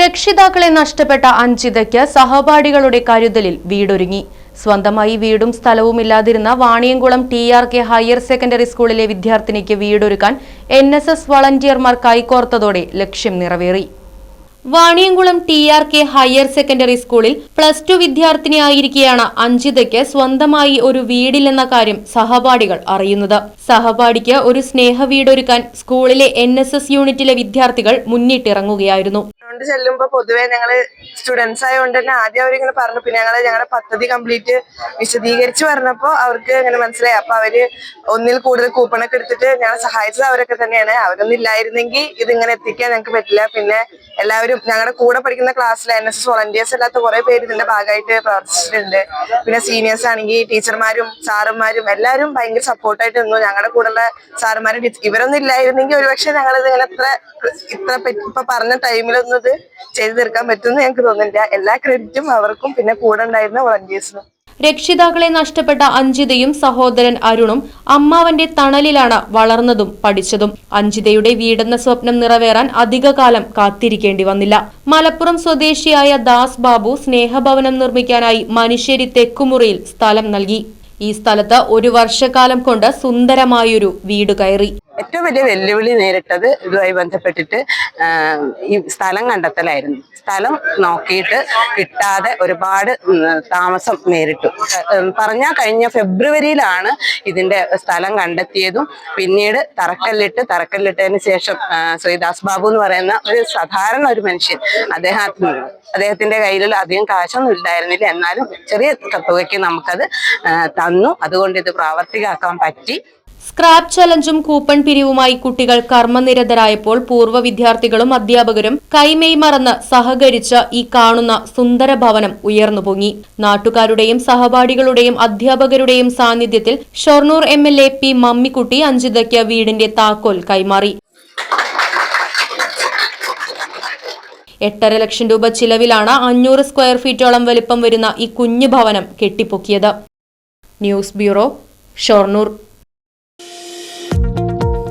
രക്ഷിതാക്കളെ നഷ്ടപ്പെട്ട അഞ്ചിതയ്ക്ക് സഹപാഠികളുടെ കരുതലിൽ വീടൊരുങ്ങി. സ്വന്തമായി വീടും സ്ഥലവുമില്ലാതിരുന്ന Vaniyamkulam T R K higher secondary സ്കൂളിലെ വിദ്യാർത്ഥിനിക്ക് വീടൊരുക്കാൻ എൻ എസ് എസ് വളണ്ടിയർമാർ കൈകോർത്തതോടെ ലക്ഷ്യം നിറവേറി. Vaniyamkulam T R K higher secondary സ്കൂളിൽ പ്ലസ് ടു വിദ്യാർത്ഥിനിയായിരിക്കെയാണ് അഞ്ജിതയ്ക്ക് സ്വന്തമായി ഒരു വീടില്ലെന്ന കാര്യം സഹപാഠികൾ അറിയുന്നത്. സഹപാഠിക്ക് ഒരു സ്നേഹ വീടൊരുക്കാൻ സ്കൂളിലെ എൻ യൂണിറ്റിലെ വിദ്യാർത്ഥികൾ മുന്നിട്ടിറങ്ങുകയായിരുന്നു. കൊണ്ട് ചെല്ലുമ്പോ പൊതുവെ ഞങ്ങൾ സ്റ്റുഡൻസ് ആയതുകൊണ്ട് തന്നെ ആദ്യം അവരിങ്ങനെ പറഞ്ഞു. പിന്നെ ഞങ്ങൾ ഞങ്ങളുടെ പദ്ധതി കംപ്ലീറ്റ് വിശദീകരിച്ച് പറഞ്ഞപ്പോ അവർക്ക് ഇങ്ങനെ മനസ്സിലായി. അപ്പൊ അവർ ഒന്നിൽ കൂടുതൽ കൂപ്പണൊക്കെ എടുത്തിട്ട് ഞങ്ങളെ സഹായിച്ചത് അവരൊക്കെ തന്നെയാണ്. അവരൊന്നും ഇല്ലായിരുന്നെങ്കിൽ ഇതിങ്ങനെ എത്തിക്കാൻ ഞങ്ങൾക്ക് പറ്റില്ല. പിന്നെ എല്ലാവരും ഞങ്ങളുടെ കൂടെ പഠിക്കുന്ന ക്ലാസ്സിൽ എൻ എസ് എസ് വോളണ്ടിയേഴ്സ് അല്ലാത്ത കുറെ പേര് ഇതിന്റെ ഭാഗമായിട്ട് പ്രവർത്തിച്ചിട്ടുണ്ട്. പിന്നെ സീനിയേഴ്സ് ആണെങ്കിൽ ടീച്ചർമാരും സാറന്മാരും എല്ലാവരും ഭയങ്കര സപ്പോർട്ടായിട്ട് നിന്നു. ഞങ്ങളുടെ കൂടെയുള്ള സാറന്മാരും ഇവരൊന്നും ഇല്ലായിരുന്നെങ്കിൽ ഒരുപക്ഷെ ഞങ്ങളിത് ഇങ്ങനെ ഇത്ര ഇത്ര ഇപ്പൊ പറഞ്ഞ ടൈമിലൊന്നും ഇത് ചെയ്തു തീർക്കാൻ പറ്റുമെന്ന് ഞങ്ങൾക്ക് തോന്നുന്നില്ല. എല്ലാ ക്രെഡിറ്റും അവർക്കും പിന്നെ കൂടെ ഉണ്ടായിരുന്ന വളണ്ടിയേഴ്സിനും രക്ഷിതാക്കളെ നഷ്ടപ്പെട്ട അഞ്ജിതയും സഹോദരൻ അരുണും അമ്മാവന്റെ തണലിലാണ് വളർന്നതും പഠിച്ചതും. അഞ്ജിതയുടെ വീടെന്ന സ്വപ്നം നിറവേറാൻ അധികകാലം കാത്തിരിക്കേണ്ടി വന്നില്ല. മലപ്പുറം സ്വദേശിയായ ദാസ് ബാബു സ്നേഹഭവനം നിർമ്മിക്കാനായി മനുഷ്യരി തെക്കുമുറിയിൽ സ്ഥലം നൽകി. ഈ സ്ഥലത്ത് ഒരു വർഷക്കാലം കൊണ്ട് സുന്ദരമായൊരു വീട് കയറി. ഏറ്റവും വലിയ വെല്ലുവിളി നേരിട്ടത് ഇതുമായി ബന്ധപ്പെട്ടിട്ട് ഈ സ്ഥലം കണ്ടെത്തലായിരുന്നു. സ്ഥലം നോക്കിയിട്ട് കിട്ടാതെ ഒരുപാട് താമസം നേരിട്ടു. പറഞ്ഞാൽ കഴിഞ്ഞ ഫെബ്രുവരിയിലാണ് ഇതിന്റെ സ്ഥലം കണ്ടെത്തിയതും പിന്നീട് തറക്കല്ലിട്ട് തറക്കല്ലിട്ടതിന് ശേഷം ശ്രീദാസ് ബാബു എന്ന് പറയുന്ന ഒരു സാധാരണ ഒരു മനുഷ്യൻ അദ്ദേഹം അദ്ദേഹത്തിന്റെ കയ്യിൽ അധികം കാശൊന്നും ഇല്ലായിരുന്നില്ല. എന്നാലും ചെറിയ തുകയ്ക്ക് നമുക്കത് തന്നു. അതുകൊണ്ട് ഇത് പ്രാവർത്തികമാക്കാൻ പറ്റി. സ്ക്രാപ്പ് ചലഞ്ചും കൂപ്പൺ പിരിവുമായി കുട്ടികൾ കർമ്മനിരതരായപ്പോൾ പൂർവ വിദ്യാർത്ഥികളും അധ്യാപകരും കൈമെയ് മറന്ന് സഹകരിച്ച് ഈ കാണുന്ന സുന്ദര ഭവനം ഉയർന്നു പൊങ്ങി നാട്ടുകാരുടെയും സഹപാഠികളുടെയും അധ്യാപകരുടെയും സാന്നിധ്യത്തിൽ Shoranur M L A P Mammikutty അഞ്ചിതയ്ക്ക് വീടിന്റെ താക്കോൽ കൈമാറി. എട്ടര ലക്ഷം രൂപ ചിലവിലാണ് അഞ്ഞൂറ് സ്ക്വയർ ഫീറ്റോളം വലിപ്പം വരുന്ന ഈ കുഞ്ഞു ഭവനം കെട്ടിപ്പൊക്കിയത്. News bureau Shoranur.